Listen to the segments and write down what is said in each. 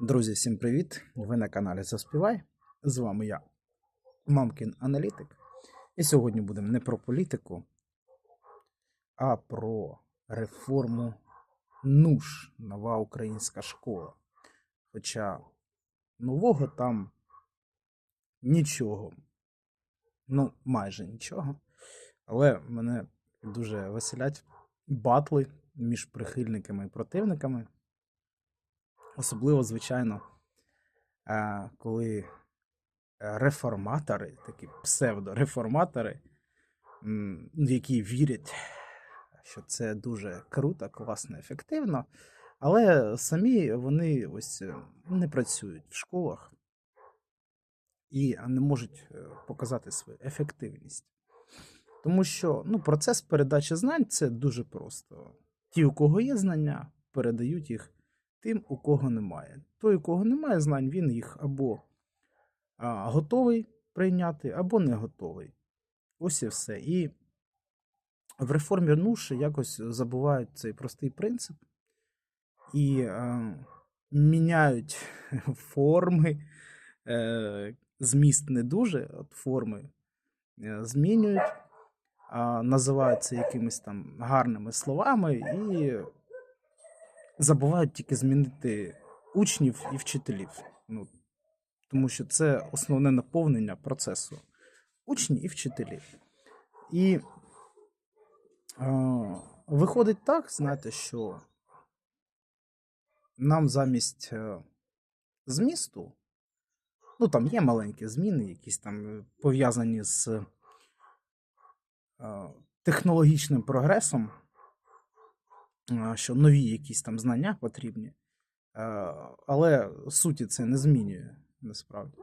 Друзі, всім привіт! Ви на каналі Заспівай. З вами я, Мамкін Аналітик. І сьогодні будемо не про політику, а про реформу НУШ нова українська школа. Хоча нового там нічого, ну, майже нічого. Але мене дуже веселять батли між прихильниками і противниками. Особливо, звичайно, е, коли реформатори, такі псевдореформатори, які вірять, що це дуже круто, класно, ефективно, але самі вони ось е, не працюють в школах і не можуть е, показати свою ефективність. Тому що ну, процес передачі знань це дуже просто. Ті, у кого є знання, передають їх тим, у кого немає. Той, у кого немає знань, він їх або а, готовий прийняти, або не готовий. Ось і все. І в реформі НУШ якось забувають цей простий принцип і а, міняють форми, е, зміст не дуже, от форми е, змінюють, а, називають це якимись там гарними словами і забувають тільки змінити учнів і вчителів. Ну, тому що це основне наповнення процесу. Учні і вчителі. І е, виходить так, знаєте, що нам замість е, змісту, ну там є маленькі зміни, якісь там е, пов'язані з е, технологічним прогресом, що нові якісь там знання потрібні, е, але суті це не змінює насправді.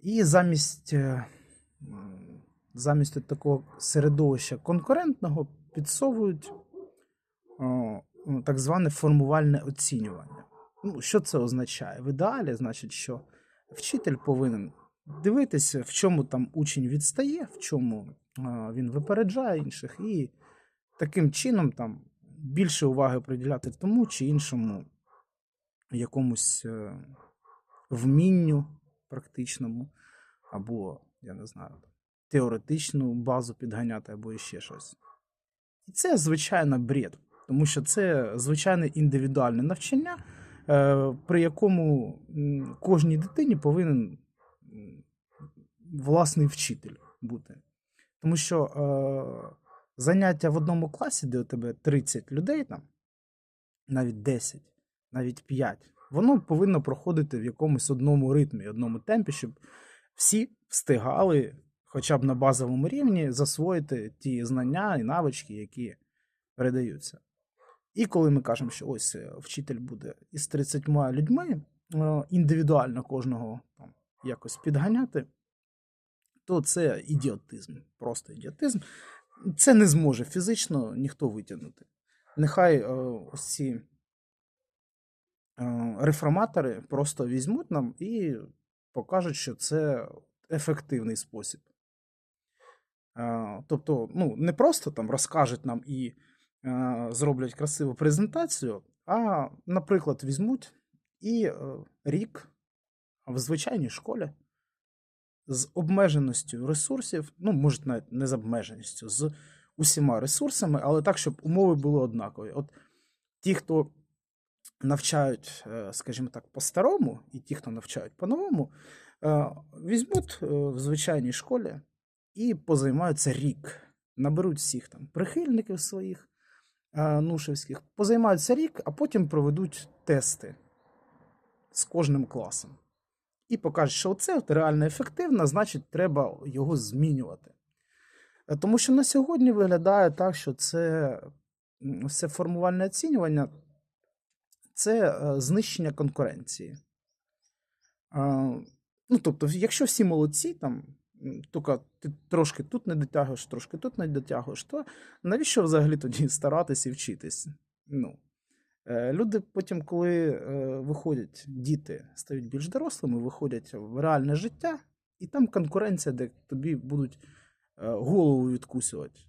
І замість, е, замість такого середовища конкурентного підсовують так зване формувальне оцінювання. Ну, що це означає? В ідеалі, значить, що вчитель повинен дивитися, в чому там учень відстає, в чому він випереджає інших, і таким чином там більше уваги приділяти тому чи іншому якомусь е, вмінню практичному, або, я не знаю, теоретичну базу підганяти, або ще щось. І це звичайно бред, тому що це звичайне індивідуальне навчання, е, при якому кожній дитині повинен власний вчитель бути. Тому що е, заняття в одному класі, де у тебе 30 людей, там, навіть 10, навіть 5, воно повинно проходити в якомусь одному ритмі, одному темпі, щоб всі встигали хоча б на базовому рівні засвоїти ті знання і навички, які передаються. І коли ми кажемо, що ось е, вчитель буде із 30 людьми е, індивідуально кожного там, якось підганяти, то це ідіотизм, просто ідіотизм. Це не зможе фізично ніхто витягнути. Нехай е, ось ці е, реформатори просто візьмуть нам і покажуть, що це ефективний спосіб. Е, Тобто, ну, не просто там розкажуть нам і зроблять красиву презентацію, а, наприклад, візьмуть і рік в звичайній школі з обмеженістю ресурсів, ну, може, навіть не з обмеженістю, з усіма ресурсами, але так, щоб умови були однакові. От ті, хто навчають, е, скажімо так, по-старому, і ті, хто навчають по-новому, е, візьмуть е, в звичайній школі і позаймаються рік. Наберуть всіх там прихильників своїх нушевських, позаймаються рік, а потім проведуть тести з кожним класом. І покажуть, що це реально ефективно, значить, треба його змінювати. Е, Тому що на сьогодні виглядає так, що це все формувальне оцінювання це е, знищення конкуренції. Е, Ну, тобто, якщо всі молодці, там, тільки ти трошки тут не дотягуєш, трошки тут не дотягуєш, то навіщо взагалі тоді старатися і вчитись? Ну, люди потім, коли е, виходять, діти стають більш дорослими, виходять в реальне життя, і там конкуренція, де тобі будуть е, голову відкусувати.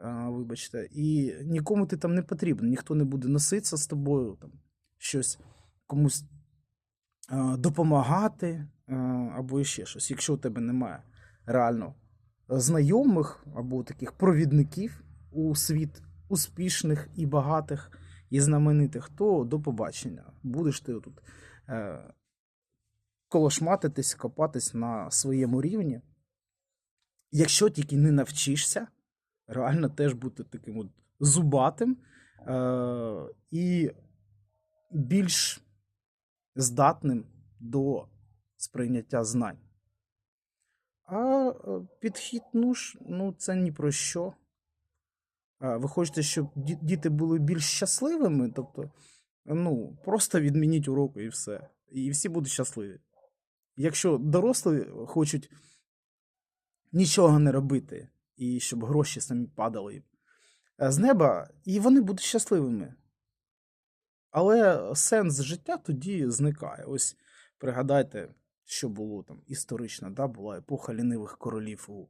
е, Вибачте, і нікому ти там не потрібен, ніхто не буде носитися з тобою, там, щось комусь е, допомагати е, або ще щось. Якщо у тебе немає реально знайомих або таких провідників у світ успішних і багатих і знаменитих, то до побачення. Будеш ти тут е, колошматитись, копатись на своєму рівні. Якщо тільки не навчишся, реально теж бути таким от зубатим е, і більш здатним до сприйняття знань. А е, підхід, ну ж, ну це ні про що. Ви хочете, щоб діти були більш щасливими, тобто, ну, просто відмініть уроки і все. І всі будуть щасливі. Якщо дорослі хочуть нічого не робити, і щоб гроші самі падали е, з неба, і вони будуть щасливими. Але сенс життя тоді зникає. Ось пригадайте, що було там історично, да, була епоха лінивих королів у,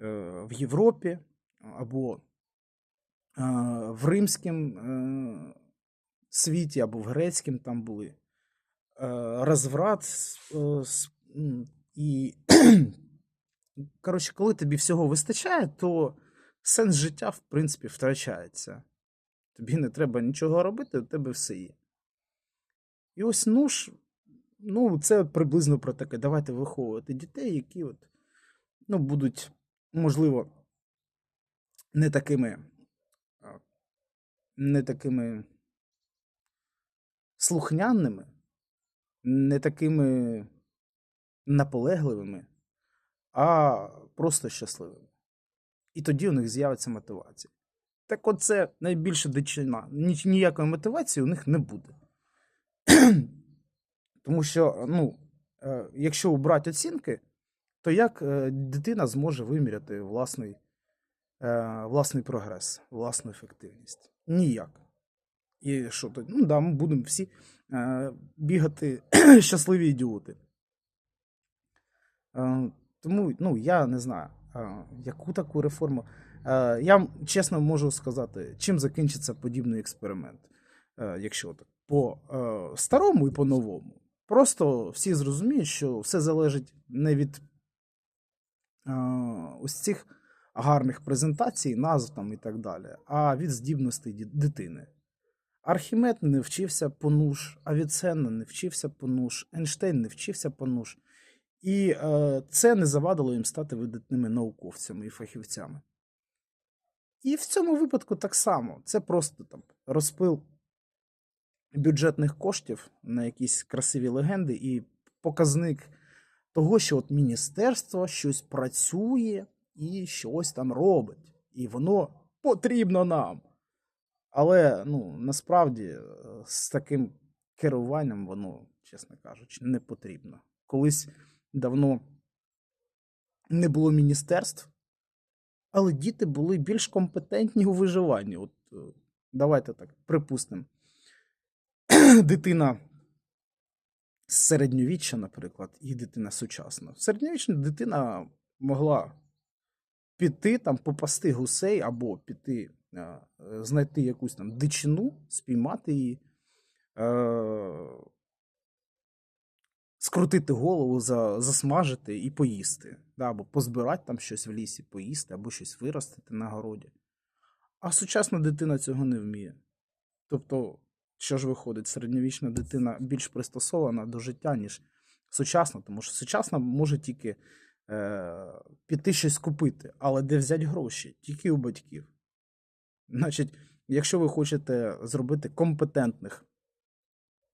е, в Європі, або в римському е, світі, або в грецькому там були е, розврат. е, І, коротше, коли тобі всього вистачає, то сенс життя, в принципі, втрачається. Тобі не треба нічого робити, у тебе все є. І ось ну ж, ну, це приблизно про таке. Давайте виховувати дітей, які от, ну, будуть, можливо, не такими, не такими слухняними, не такими наполегливими, а просто щасливими. І тоді у них з'явиться мотивація. Так оце найбільша дичина. Ні- Ніякої мотивації у них не буде. Тому що, ну, е, якщо убрати оцінки, то як е, дитина зможе виміряти власний, е, власний прогрес, власну ефективність? Ніяк. І що то? Ну, да, ми будемо всі е, бігати щасливі ідіоти. Е, тому, ну, я не знаю, е, яку таку реформу. Е, я чесно можу сказати, чим закінчиться подібний експеримент, е, якщо так. По е, старому і по новому. Просто всі зрозуміють, що все залежить не від е, ось цих гарних презентацій, назв там і так далі, а від здібностей дитини. Архімед не вчився по нуж, Авіценна не вчився по нуж, Ейнштейн не вчився по нуж. І е, це не завадило їм стати видатними науковцями і фахівцями. І в цьому випадку так само. Це просто там розпил бюджетних коштів на якісь красиві легенди і показник того, що от міністерство щось працює і щось там робить. І воно потрібно нам. Але ну, насправді е, з таким керуванням воно, чесно кажучи, не потрібно. Колись давно не було міністерств, але діти були більш компетентні у виживанні. От е, давайте так припустимо. Дитина середньовіччя, наприклад, і дитина сучасна. Середньовічна дитина могла піти там, попасти гусей або піти, е, знайти якусь там дичину, спіймати її, е, скрутити голову, за, засмажити і поїсти. Да, або позбирати там щось в лісі, поїсти, або щось виростити на городі. А сучасна дитина цього не вміє. Тобто, що ж виходить, середньовічна дитина більш пристосована до життя, ніж сучасна, тому що сучасна може тільки піти щось купити, але де взяти гроші? Тільки у батьків. Значить, якщо ви хочете зробити компетентних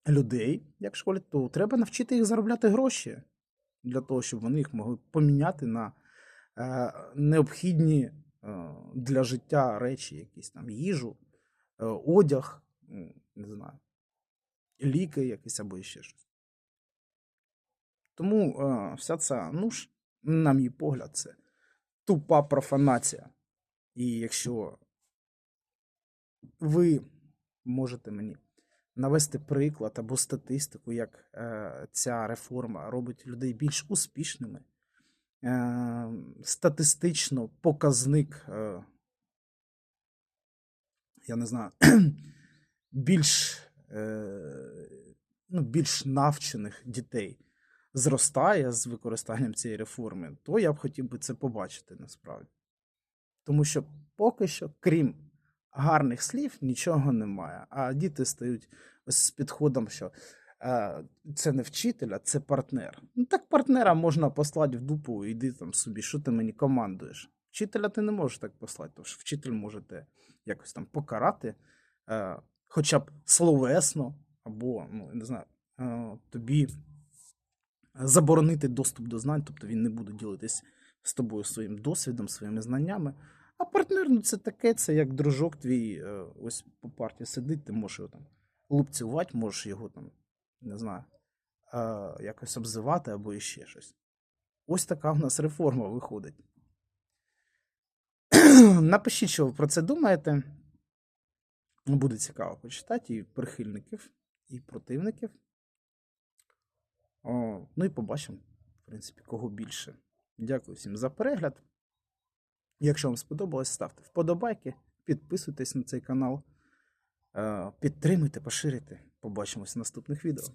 людей, як в школі, то треба навчити їх заробляти гроші для того, щоб вони їх могли поміняти на е, необхідні е, для життя речі, якісь там їжу, е, одяг, не знаю, ліки якісь або ще щось. Тому вся ця, ну ж, на мій погляд, це тупа профанація. І якщо ви можете мені навести приклад або статистику, як е, ця реформа робить людей більш успішними, е, статистично показник, е, я не знаю, більш е, ну, більш навчених дітей зростає з використанням цієї реформи, то я б хотів би це побачити насправді. Тому що поки що, крім гарних слів, нічого немає. А діти стають з підходом, що е, це не вчитель, а це партнер. Ну так партнера можна послати в дупу, іди там собі, що ти мені командуєш. Вчителя ти не можеш так послати, тому що вчитель можете якось там покарати, е, хоча б словесно, або, ну, не знаю, е, тобі заборонити доступ до знань, тобто він не буде ділитись з тобою своїм досвідом, своїми знаннями. А партнер, ну це таке, це як дружок твій, е, ось по парті сидить, ти можеш його там лупцювати, можеш його там, не знаю, е, якось обзивати або іще щось. Ось така в нас реформа виходить. Напишіть, що ви про це думаєте. Буде цікаво почитати і прихильників, і противників. О, ну і побачимо, в принципі, кого більше. Дякую всім за перегляд. Якщо вам сподобалось, ставте вподобайки, підписуйтесь на цей канал, е, підтримуйте, поширюйте. Побачимось в наступних відео.